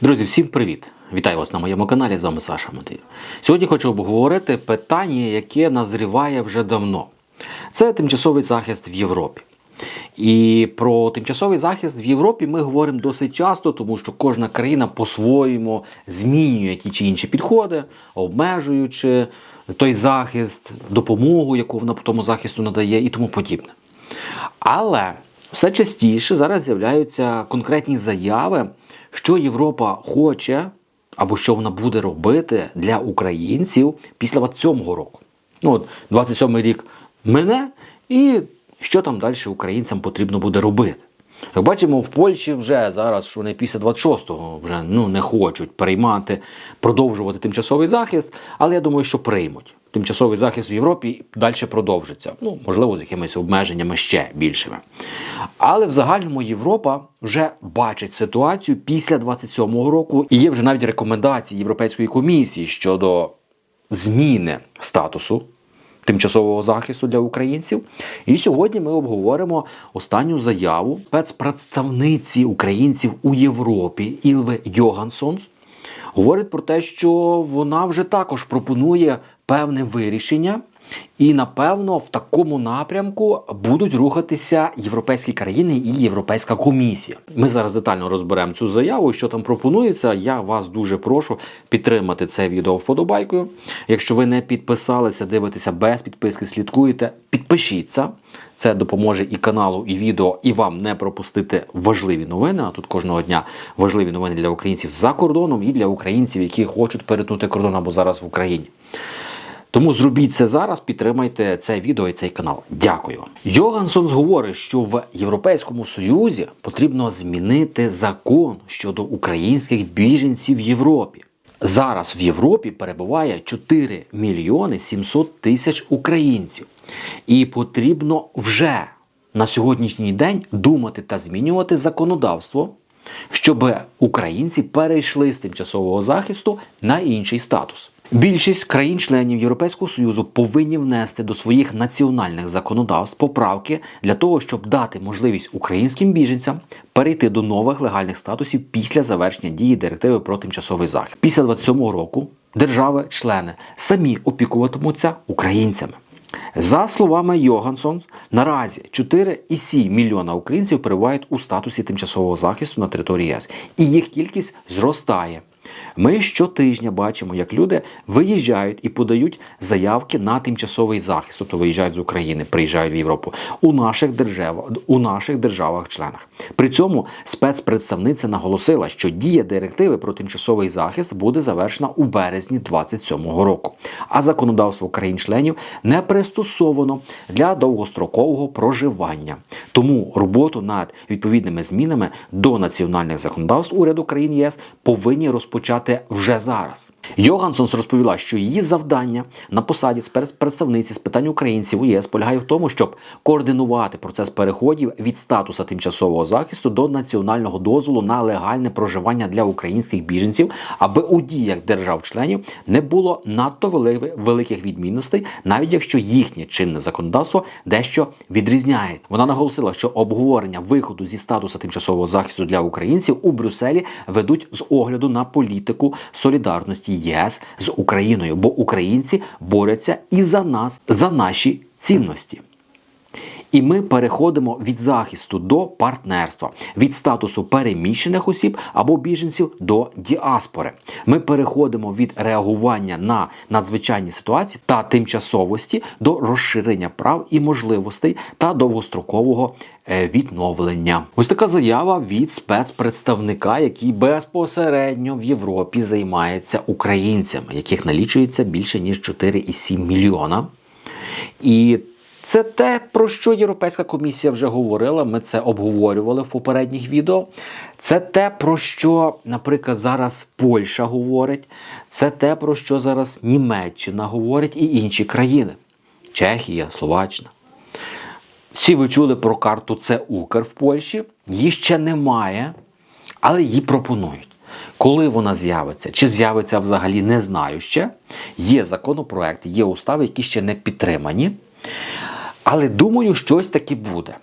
Друзі, всім привіт! Вітаю вас на моєму каналі. З вами Саша Матеєв. Сьогодні хочу обговорити питання, яке назріває вже давно. Це тимчасовий захист в Європі. І про тимчасовий захист в Європі ми говоримо досить часто, тому що кожна країна по-своєму змінює ті чи інші підходи, обмежуючи той захист, допомогу, яку вона по тому захисту надає, і тому подібне. Але все частіше зараз з'являються конкретні заяви, що Європа хоче або що вона буде робити для українців після 27-го року. Ну, от 27-й рік мине, і що там далі українцям потрібно буде робити. Як бачимо, в Польщі вже зараз, що вони після 26-го вже ну, не хочуть приймати, продовжувати тимчасовий захист, але я думаю, що приймуть. Тимчасовий захист в Європі далі продовжиться. Ну, можливо, з якимись обмеженнями ще більшими. Але в загальному Європа вже бачить ситуацію після 27-го року, і є вже навіть рекомендації Європейської комісії щодо зміни статусу тимчасового захисту для українців. І сьогодні ми обговоримо останню заяву спецпредставниці українців у Європі Ілви Йогансонс. Говорить про те, що вона вже також пропонує певне вирішення, і напевно в такому напрямку будуть рухатися європейські країни і Європейська комісія. Ми зараз детально розберемо цю заяву, що там пропонується. Я вас дуже прошу підтримати це відео вподобайкою. Якщо ви не підписалися, дивитеся без підписки, слідкуєте, підпишіться. Це допоможе і каналу, і відео, і вам не пропустити важливі новини. А тут кожного дня важливі новини для українців за кордоном і для українців, які хочуть перетнути кордон або зараз в Україні. Тому зробіть це зараз, підтримайте це відео і цей канал. Дякую. Йогансонс говорить, що в Європейському Союзі потрібно змінити закон щодо українських біженців в Європі. Зараз в Європі перебуває 4 мільйони 700 тисяч українців, і потрібно вже на сьогоднішній день думати та змінювати законодавство, щоб українці перейшли з тимчасового захисту на інший статус. Більшість країн-членів Європейського Союзу повинні внести до своїх національних законодавств поправки для того, щоб дати можливість українським біженцям перейти до нових легальних статусів після завершення дії директиви про тимчасовий захист. Після 27-го року держави-члени самі опікуватимуться українцями. За словами Йогансонс, наразі 4,7 мільйона українців перебувають у статусі тимчасового захисту на території ЄС, і їх кількість зростає. Ми щотижня бачимо, як люди виїжджають і подають заявки на тимчасовий захист, тобто виїжджають з України, приїжджають в Європу у наших державах, у наших державах-членах. При цьому спецпредставниця наголосила, що дія директиви про тимчасовий захист буде завершена у березні 27-го року, а законодавство країн-членів не пристосовано для довгострокового проживання. Тому роботу над відповідними змінами до національних законодавств уряду країн ЄС повинні розпочати вже зараз. Йогансонс розповіла, що її завдання на посаді спецпредставниці з питань українців у ЄС полягає в тому, щоб координувати процес переходів від статуса тимчасового захисту до національного дозволу на легальне проживання для українських біженців, аби у діях держав-членів не було надто вели- великих відмінностей, навіть якщо їхнє чинне законодавство дещо відрізняє. Вона наголосила, що обговорення виходу зі статусу тимчасового захисту для українців у Брюсселі ведуть з огляду на політику солідарності ЄС з Україною, бо українці борються і за нас, за наші цінності. І ми переходимо від захисту до партнерства, від статусу переміщених осіб або біженців до діаспори. Ми переходимо від реагування на надзвичайні ситуації та тимчасовості до розширення прав і можливостей та довгострокового е, відновлення. Ось така заява від спецпредставника, який безпосередньо в Європі займається українцями, яких налічується більше ніж 4,7 мільйона. І це те, про що Європейська комісія вже говорила. Ми це обговорювали в попередніх відео. Це те, про що, наприклад, зараз Польща говорить. Це те, про що зараз Німеччина говорить і інші країни: Чехія, Словаччина. Всі ви чули про карту Це Укр в Польщі. Її ще немає, але її пропонують. Коли вона з'явиться, чи з'явиться взагалі, не знаю ще. Є законопроект, є устави, які ще не підтримані. Але думаю, щось таки буде.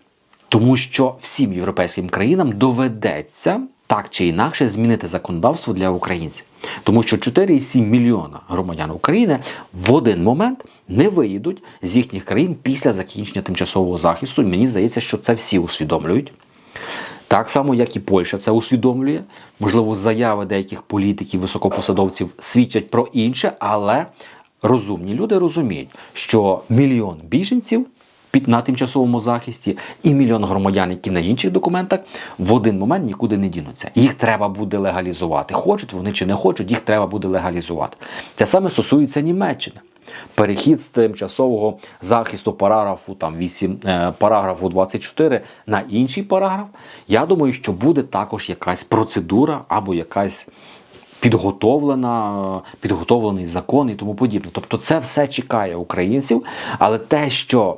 Тому що всім європейським країнам доведеться так чи інакше змінити законодавство для українців. Тому що 4,7 мільйона громадян України в один момент не виїдуть з їхніх країн після закінчення тимчасового захисту. Мені здається, що це всі усвідомлюють. Так само, як і Польща це усвідомлює. Можливо, заяви деяких політиків, високопосадовців свідчать про інше, але розумні люди розуміють, що мільйон біженців на тимчасовому захисті і мільйон громадян, які на інших документах, в один момент нікуди не дінуться. Їх треба буде легалізувати. Хочуть вони чи не хочуть, їх треба буде легалізувати. Те саме стосується Німеччини. Перехід з тимчасового захисту параграфу там 8, е, параграфу 24 на інший параграф. Я думаю, що буде також якась процедура або якась підготовлена, підготовлений закон і тому подібне. Тобто, це все чекає українців, але те, що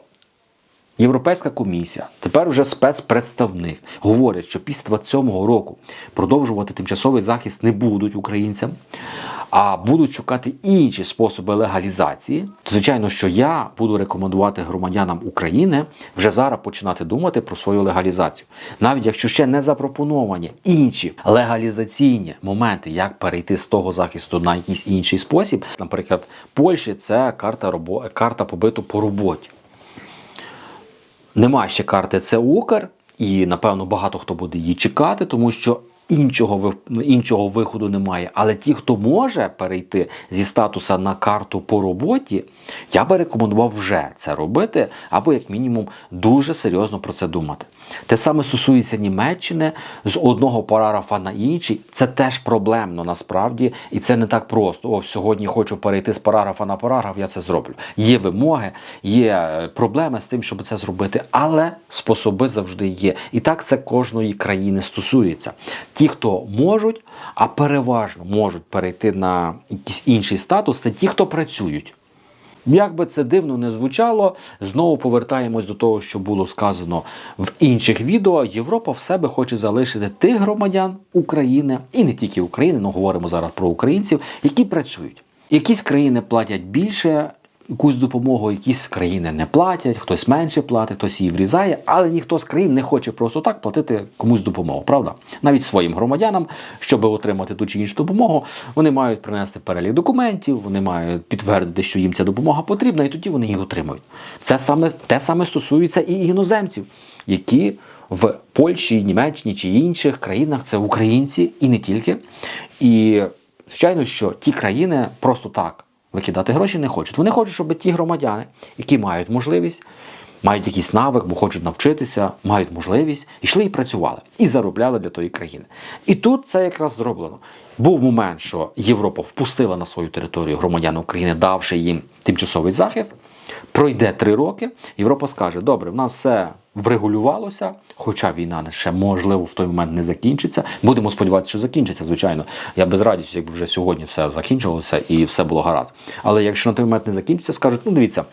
Європейська комісія, тепер вже спецпредставник, говорять, що після 27-го року продовжувати тимчасовий захист не будуть українцям, а будуть шукати інші способи легалізації. То звичайно, що я буду рекомендувати громадянам України вже зараз починати думати про свою легалізацію, навіть якщо ще не запропоновані інші легалізаційні моменти, як перейти з того захисту на якийсь інший спосіб. Наприклад, Польщі це карта робо... карта побиту по роботі. Нема ще карти це Укр, і напевно багато хто буде її чекати, тому що іншого іншого виходу немає. Але ті, хто може перейти зі статуса на карту по роботі, я би рекомендував вже це робити, або як мінімум дуже серйозно про це думати. Те саме стосується Німеччини з одного параграфа на інший. Це теж проблемно насправді, і це не так просто. О, сьогодні хочу перейти з параграфа на параграф, я це зроблю. Є вимоги, є е, проблеми з тим, щоб це зробити, але способи завжди є. І так це кожної країни стосується. Ті, хто можуть, а переважно можуть перейти на якийсь інший статус, це ті, хто працюють. Як би це дивно не звучало, знову повертаємось до того, що було сказано в інших відео. Європа в себе хоче залишити тих громадян України і не тільки України, але говоримо зараз про українців, які працюють. Якісь країни платять більше якусь допомогу, якісь країни не платять, хтось менше платить, хтось її врізає, але ніхто з країн не хоче просто так платити комусь допомогу, правда? Навіть своїм громадянам, щоб отримати ту чи іншу допомогу, вони мають принести перелік документів, вони мають підтвердити, що їм ця допомога потрібна, і тоді вони її отримують. Це саме те саме стосується і іноземців, які в Польщі, Німеччині чи інших країнах це українці і не тільки. І звичайно, що ті країни просто так викидати гроші не хочуть. Вони хочуть, щоб ті громадяни, які мають можливість, мають якийсь навик, бо хочуть навчитися, мають можливість, йшли і працювали, і заробляли для тої країни. І тут це якраз зроблено. Був момент, що Європа впустила на свою територію громадян України, давши їм тимчасовий захист. Пройде три роки, Європа скаже: добре, в нас все врегулювалося, хоча війна ще можливо в той момент не закінчиться. Будемо сподіватися, що закінчиться, звичайно. Я без радості, якби вже сьогодні все закінчилося і все було гаразд. Але якщо на той момент не закінчиться, скажуть: ну дивіться,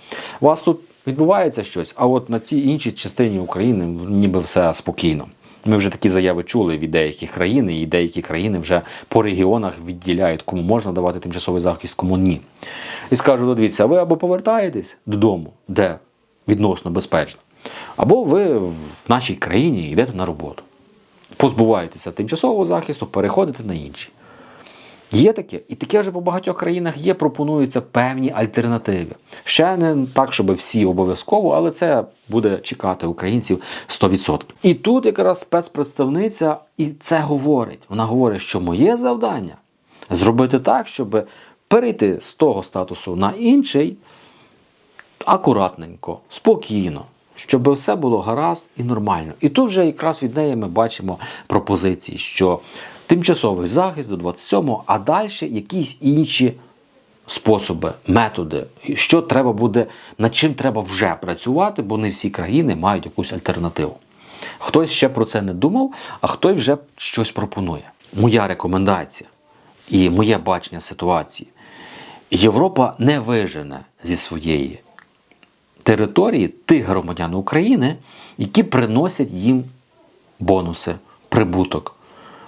у вас тут відбувається щось, а от на цій іншій частині України ніби все спокійно. Ми вже такі заяви чули від деяких країн, і деякі країни вже по регіонах відділяють, кому можна давати тимчасовий захист, кому ні. І скажуть, «Ну, дивіться, ви або повертаєтесь додому, де відносно безпечно, або ви в нашій країні йдете на роботу. Позбуваєтеся тимчасового захисту, переходите на інший. Є таке, і таке вже по багатьох країнах є, пропонуються певні альтернативи. Ще не так, щоб всі обов'язково, але це буде чекати українців 100%. І тут якраз спецпредставниця і це говорить. Вона говорить, що моє завдання зробити так, щоб перейти з того статусу на інший акуратненько, спокійно, щоб все було гаразд і нормально. І тут вже якраз від неї ми бачимо пропозиції, що тимчасовий захист до 27-го, а далі якісь інші способи, методи, що треба буде, над чим треба вже працювати, бо не всі країни мають якусь альтернативу. Хтось ще про це не думав, а хтось вже щось пропонує. Моя рекомендація і моє бачення ситуації. Європа не вижене зі своєї території тих громадян України, які приносять їм бонуси, прибуток,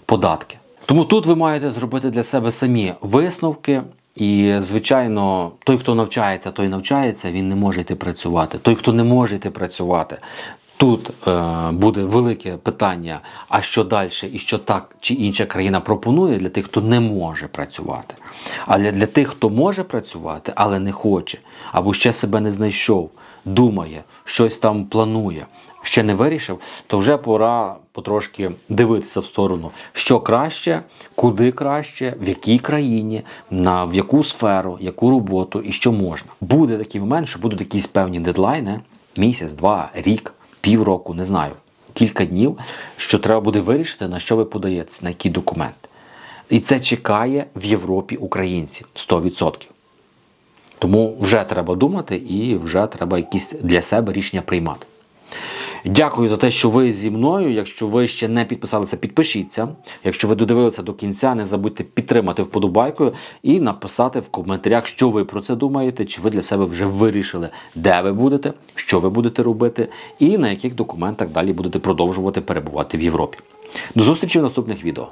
податки. Тому тут ви маєте зробити для себе самі висновки. І, звичайно, той, хто навчається, той навчається, він не може йти працювати. Той, хто не може йти працювати, Тут е, буде велике питання: а що далі, і що так чи інша країна пропонує для тих, хто не може працювати. Але для тих, хто може працювати, але не хоче, або ще себе не знайшов, думає, щось там планує, ще не вирішив, то вже пора потрошки дивитися в сторону, що краще, куди краще, в якій країні, на в яку сферу, яку роботу і що можна. Буде такий момент, що будуть якісь певні дедлайни, місяць, два, рік, півроку, не знаю, кілька днів, що треба буде вирішити, на що ви подаєтесь, на який документ. І це чекає в Європі українців 100%. Тому вже треба думати і вже треба якісь для себе рішення приймати. Дякую за те, що ви зі мною. Якщо ви ще не підписалися, підпишіться. Якщо ви додивилися до кінця, не забудьте підтримати вподобайкою і написати в коментарях, що ви про це думаєте, чи ви для себе вже вирішили, де ви будете, що ви будете робити, і на яких документах далі будете продовжувати перебувати в Європі. До зустрічі в наступних відео.